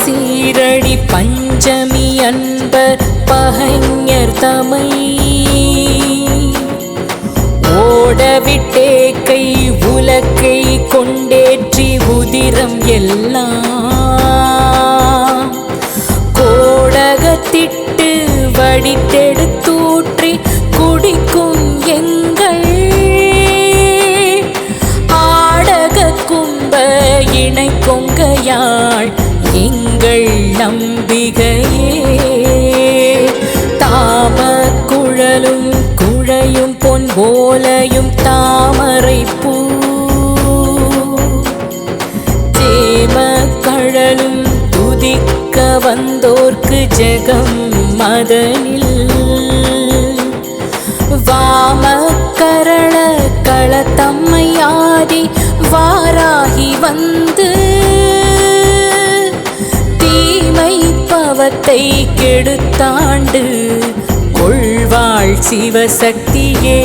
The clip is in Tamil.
சீரடி பஞ்சமி அன்பர் பகைஞர் தமை. ஓடவிட்டே கை உலக்கை கொண்டேற்றி உதிரம் எல்லாம். கோடகத்திட்டு வடித்தெடுத்தூற்றி குடிக்கும் எங்கள். ஆடக கும்ப இணை கொங்கையாள் எங்கள் நம்பிகையே தாம குழலும் குழையும் பொன் போலையும் தாமரை பூ. தேம கழலும் துதிக்க வந்தோர்க்கு ஜெகம் மதனில். வாமக்கரண கரண களத்தம்மையாதி வாராகி வந்து பவத்தை கெடுத்தாண்டு கொள்வாள் சிவசக்தியே.